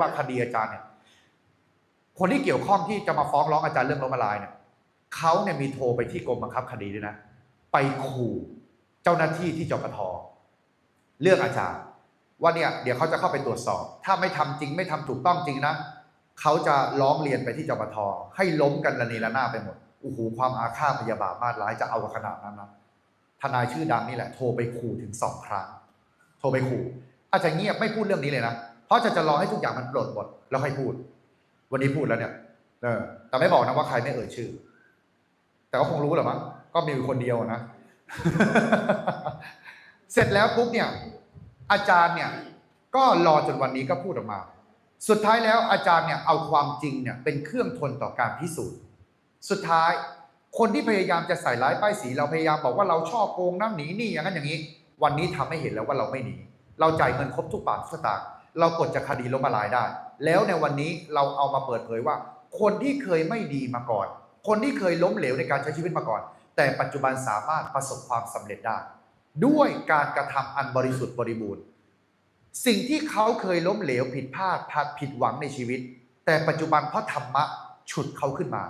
ว่าคดีอาจารย์เนี่ยคนที่เกี่ยวข้องที่จะมาฟ้องร้องอาจารย์เรื่องล้มละลายเนี่ยเขาเนี่ยมีโทรไปที่กรมบังคับคดีด้วยนะ ไปขู่เจ้าหน้าที่ที่จปทเรื่องอาจารย์ ว่าเนี่ยเดี๋ยวเขาจะเข้าไปตรวจสอบ ถ้าไม่ทำจริงไม่ทำถูกต้องจริงนะเขาจะร้องเรียนไปที่จปทให้ล้มกันระเนระนาดไปหมดโอ้โหความอาฆาตพยาบาทมาดร้ายจะเอาขนาดนั้นนะทนายชื่อดังนี่แหละ โทรไปขู่ถึงสองครั้ง โทรไปขู่ อาจจะเงียบไม่พูดเรื่องนี้เลยนะ เพราะจะจะรอให้ทุกอย่างมันโปลดหมดแล้วค่อยพูด วันนี้พูดแล้วเนี่ยเออแต่ไม่บอกนะว่าใครไม่เอ่ยชื่อ แต่ก็คงรู้แหละมั้งก็มีคนเดียวนะเสร็จแล้วปุ๊บเนี่ย อาจารย์เนี่ยก็รอจนวันนี้ก็พูดออกมา สุดท้ายแล้วอาจารย์เนี่ยเอาความจริงเนี่ยเป็นเครื่องทนต่อการพิสูจน์ สุดท้ายคนที่พยายามจะใส่ร้ายป้ายสี เราพยายามบอกว่าเราชอบโกงนั่งหนีหนี่อย่างนั้นอย่างนี้ วันนี้ทำให้เห็นแล้วว่าเราไม่หนี เราจ่ายเงินครบทุกบาททุกสตางค์ เรากดจากคดีล้มละลายได้ แล้วในวันนี้เราเอามาเปิดเผยว่า คนที่เคยไม่ดีมาก่อน คนที่เคยล้มเหลวในการใช้ชีวิตมาก่อน แต่ปัจจุบันสามารถประสบความสำเร็จได้ ด้วยการกระทำอันบริสุทธิ์บริบูรณ์ สิ่งที่เขาเคยล้มเหลวผิดพลาดพลาดผิดหวังในชีวิต แต่ปัจจุบันเพราะธรรมะฉุดเขาขึ้นมา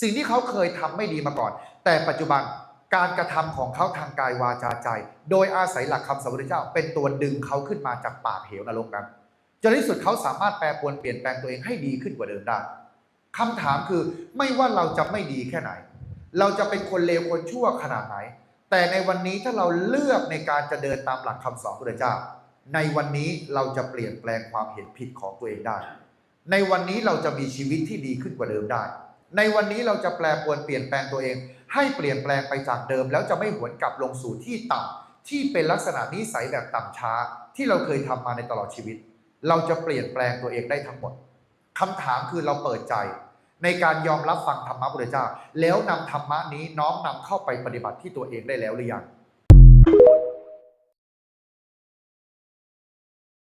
สิ่งที่เขาเคยทำไม่ดีมาก่อน แต่ปัจจุบัน การกระทำของเขาทางกายวาจาใจ โดยอาศัยหลักคำสอนพระพุทธเจ้า เป็นตัวดึงเขาขึ้นมาจากปากเหวนรกนั้นจนในที่สุดเขาสามารถแปรปรวนเปลี่ยนแปลงตัวเองให้ดีขึ้นกว่าเดิมได้คำถามคือไม่ว่าเราจะไม่ดีแค่ไหน เราจะเป็นคนเลวคนชั่วขนาดไหน แต่ในวันนี้ถ้าเราเลือกในการจะเดินตามหลักคำสอนพระพุทธเจ้า ในวันนี้เราจะเปลี่ยนแปลงความเห็นผิดของตัวเองได้ ในวันนี้เราจะมีชีวิตที่ดีขึ้นกว่าเดิมได้ ในวันนี้เราจะแปลปวนเปลี่ยนแปลงตัวเอง ให้เปลี่ยนแปลงไปจากเดิม แล้วจะไม่หวนกลับลงสู่ที่ต่ำที่เป็นลักษณะนิสัยแบบต่ำช้า ที่เราเคยทำมาในตลอดชีวิต เราจะเปลี่ยนแปลงตัวเองได้ทั้งหมดคำถามคือเราเปิดใจ ในการยอมรับฟังธรรมะพระเจ้า แล้วนำธรรมะนี้น้อมนำเข้าไปปฏิบัติที่ตัวเองได้แล้วหรือยัง